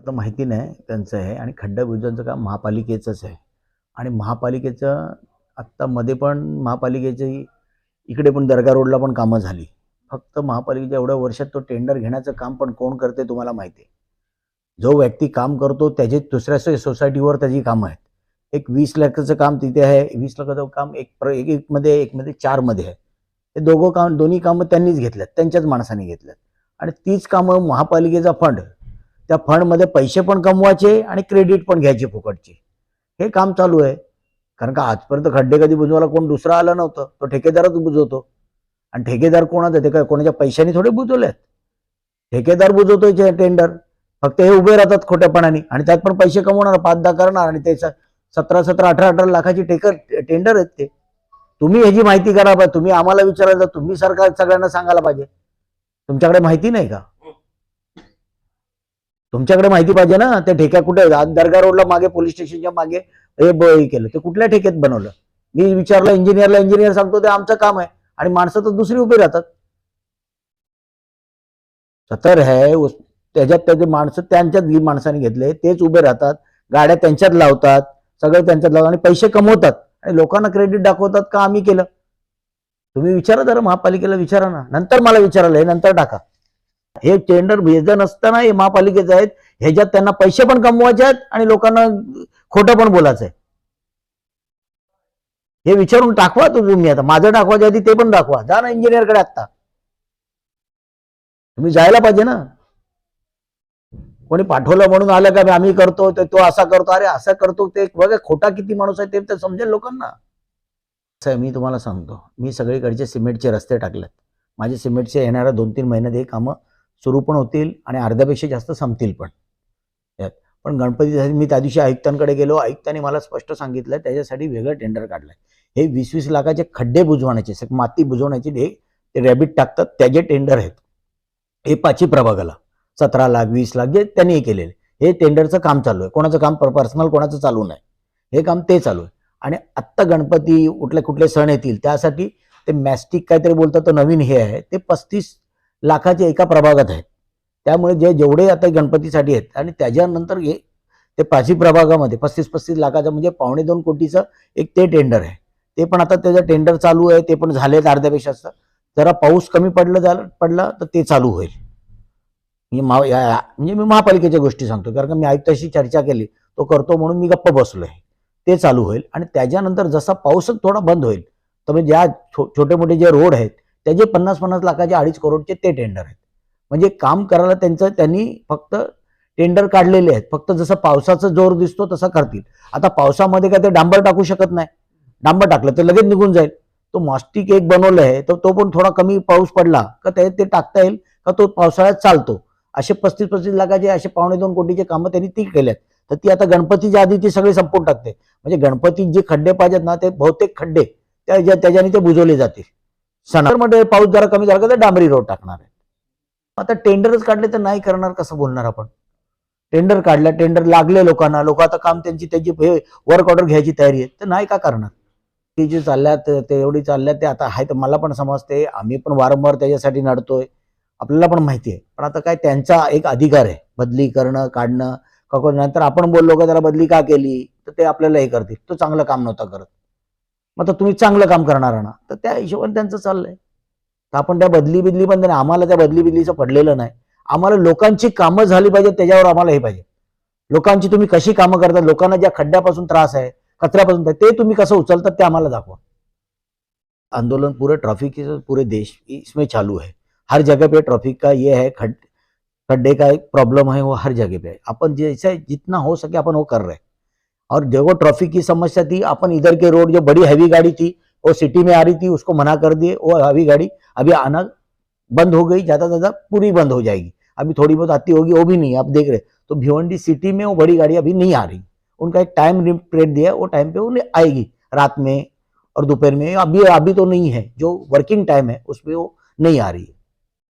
आता माहिती नाही त्यांचं आहे आणि खड्डा काम महापालिकेचंच आहे. आणि महापालिकेचं आत्ता मध्ये पण महापालिकेची इकडे पण दर्गा रोडला पण कामं झाली. फक्त महापालिकेच्या एवढ्या वर्षात तो टेंडर घेण्याचं काम पण कोण करते तुम्हाला माहिती आहे. जो व्यक्ती काम करतो त्याचे दुसऱ्या सोसायटीवर त्याची कामं आहेत. एक वीस लाखाचं काम तिथे आहे वीस लाखाचं काम एक प्र एक एकमध्ये मध्ये एकमध्ये चारमध्ये आहे. ते दोघं काम दोन्ही कामं त्यांनीच घेतल्यात त्यांच्याच माणसाने घेतल्यात. आणि तीच कामं महापालिकेचा फंड त्या फंडमध्ये पैसे पण कमवायचे आणि क्रेडिट पण घ्यायचे फुकटचे. हे काम चालू आहे. कारण का आजपर्यंत खड्डे कधी बुजवायला कोण दुसरा आलं नव्हतं. तो ठेकेदारच बुजवतो. आणि ठेकेदार कोणाचा ते काय कोणाच्या पैशाने थोडे बुजवलेत? ठेकेदार बुजवतोय टेंडर. फक्त हे उभे राहतात खोट्यापणाने आणि त्यात पण पैसे कमवणार पाच दहा करणार आणि ते सतरा सतरा अठरा अठरा लाखाची टेकर टेंडर आहेत ते. तुम्ही ह्याची माहिती करा बा. तुम्ही आम्हाला विचारायला तुम्ही सरकार सगळ्यांना सांगायला पाहिजे. तुमच्याकडे माहिती नाही का? तुमच्याकडे माहिती पाहिजे ना त्या ठेक्या कुठे आहेत? दर्गा रोडला मागे पोलीस स्टेशनच्या मागे हे ब- हे केलं. ते कुठल्या ठेक्यात बनवलं? मी विचारलं इंजिनियरला इंजिनियर सांगतो ते आमचं काम आहे. आणि माणसं तर दुसरी उभी राहतात. सतर आहे त्याच्यात त्याचे माणसं त्यांच्यात माणसाने घेतले तेच उभे राहतात. गाड्या त्यांच्यात लावतात. सगळं त्यांच्यात लावतात. आणि पैसे कमवतात. आणि लोकांना क्रेडिट दाखवतात का आम्ही केलं? तुम्ही विचारा जरा महापालिकेला विचारा ना. नंतर मला विचारायला नंतर टाका. हे टेंडर भेज नसताना हे महापालिकेचे आहेत. ह्याच्यात त्यांना पैसे पण कमवायचे आहेत आणि लोकांना खोटं पण बोलायचं आहे. हे विचारून टाकवा तो तुम्ही आता. माझं टाकवायच्या आधी ते पण दाखवा. जा ना इंजिनियरकडे आत्ता. तुम्ही जायला पाहिजे ना. कोणी पाठवलं म्हणून आलं का आम्ही करतो तर तो असा करतो. अरे असा करतो ते. बघा खोटा किती माणूस आहे ते समजेल लोकांना. असं मी तुम्हाला सांगतो. मी सगळीकडचे सिमेंटचे रस्ते टाकलेत. माझे सिमेंटचे येणाऱ्या दोन तीन महिन्यात हे कामं सुरू पण होतील आणि अर्ध्यापेक्षा जास्त संपतील पण. यात. पण गणपतीसाठी मी त्या दिवशी आयुक्तांकडे गेलो. आयुक्तांनी मला स्पष्ट सांगितलं त्याच्यासाठी वेगळं टेंडर काढलंय. हे वीस वीस लाखाचे खड्डे बुजवण्याचे माती बुजवण्याचे हे ते रॅबिट टाकतात त्याचे टेंडर आहेत. हे पाची प्रभागाला. सतरा लाख वीस लाख जे त्यांनी हे केलेले. हे टेंडरचं काम चालू आहे. कोणाचं काम पर्सनल कोणाचं चालू नाही. हे काम ते चालू आहे. आणि आत्ता गणपती कुठले कुठले सण येतील त्यासाठी ते मॅस्टिक काहीतरी बोलतात तो नवीन हे आहे. ते पस्तीस लाखाचे एका प्रभागात आहेत. त्यामुळे जे जेवढे आता गणपतीसाठी आहेत आणि त्याच्यानंतर हे ते पाचवी प्रभागामध्ये पस्तीस पस्तीस लाखाचं म्हणजे पावणे दोन कोटीचं एक ते टेंडर आहे. ते पण आता त्याचं टेंडर चालू आहे ते पण झालेत अर्ध्यापेक्षा असतं जरा पाऊस कमी पडलं झालं पडला तर ते चालू होईल. मी मा या- म्हणजे मी महापालिकेच्या गोष्टी सांगतो कारण का मी आयुक्ताशी चर्चा केली तो करतो म्हणून मी गप्प बसलो आहे ते चालू होईल आणि त्याच्यानंतर जसा पाऊसच थोडा बंद होईल तर म्हणजे ज्या छो छोटे मोठे जे रोड आहेत त्याचे पन्नास पन्नास लाखाचे अडीच करोडचे ते टेंडर आहेत. म्हणजे काम करायला त्यांचं त्यांनी फक्त टेंडर काढलेले आहेत. फक्त जसं पावसाचा जोर दिसतो तसा करतील. आता पावसामध्ये काय ते डांबर टाकू शकत नाही. डांबर टाकलं तर लगेच निघून जाईल. तो मॉस्टिक एक बनवलं आहे तर तो पण थोडा कमी पाऊस पडला का ते ते टाकता येईल का तो पावसाळ्यात चालतो. असे पस्तीस पस्तीस लाखाचे असे पावणे दोन कोटीचे कामं त्यांनी ती केल्यात तर ती आता गणपतीच्या आधी ती सगळी संपून टाकते. म्हणजे गणपतीत जे खड्डे पाहिजेत ना ते बहुतेक खड्डे त्या त्याच्याने ते बुजवले जातील. सणामध्ये पाऊस जरा कमी झाला का तर डांबरी रोड टाकणार आहे. आता टेंडरच काढले तर नाही करणार कसं बोलणार आपण? टेंडर काढला टेंडर लागले लोकांना लोक आता काम त्यांची त्यांची वर्क ऑर्डर घ्यायची तयारी आहे. तर नाही का करणार? ते जे चालल्यात ते एवढी चालल्यात ते आता आहे तर मला पण समजते आम्ही पण वारंवार त्याच्यासाठी नडतोय आपल्याला पण माहिती आहे. पण आता काय त्यांचा एक अधिकार आहे बदली करणं काढणं का नंतर आपण बोललो का त्याला बदली का केली तर ते आपल्याला हे करतील. तो चांगलं काम नव्हता करत. मग आता तुम्ही चांगलं काम करणार ना. तर त्या हिशोबाने त्यांचं चाललंय. तर आपण त्या बदली बिदली पण नाही आम्हाला त्या बदली बिदलीचं पडलेलं नाही. आम्हाला लोकांची कामं झाली पाहिजेत त्याच्यावर आम्हाला हे पाहिजे. लोकांची तुम्ही कशी कामं करता लोकांना ज्या खड्ड्यापासून त्रास आहे कचऱ्यापासून ते तुम्ही कसं उचलतात ते आम्हाला दाखवा. आंदोलन पूरे ट्रैफिक पुरे पूरे देश इसमें चालू है हर जगह पे ट्रैफिक का ये है खड्डे का एक प्रॉब्लम है वो हर जगह पे है अपन जैसे जितना हो सके अपन वो कर रहे हैं. और वो ट्रैफ़िक की समस्या थी। अपन इधर के रोड जो बड़ी हैवी गाड़ी थी, वो सिटी में आ रही थी, उसको मना कर दिए। वो हैवी गाड़ी अभी आना बंद हो गई, ज़्यादा ज़्यादा पूरी बंद हो जाएगी। अभी थोड़ी बहुत आती होगी, वो भी नहीं आप देख रहे तो भिवंडी सिटी में वो बड़ी गाड़ी अभी नहीं आ रही। उनका एक टाइम पीरियड दिया वो टाइम पे वो आएगी रात में और दोपहर में। अभी अभी तो नहीं है। जो वर्किंग टाइम है, उसमें वो नहीं आ रही है।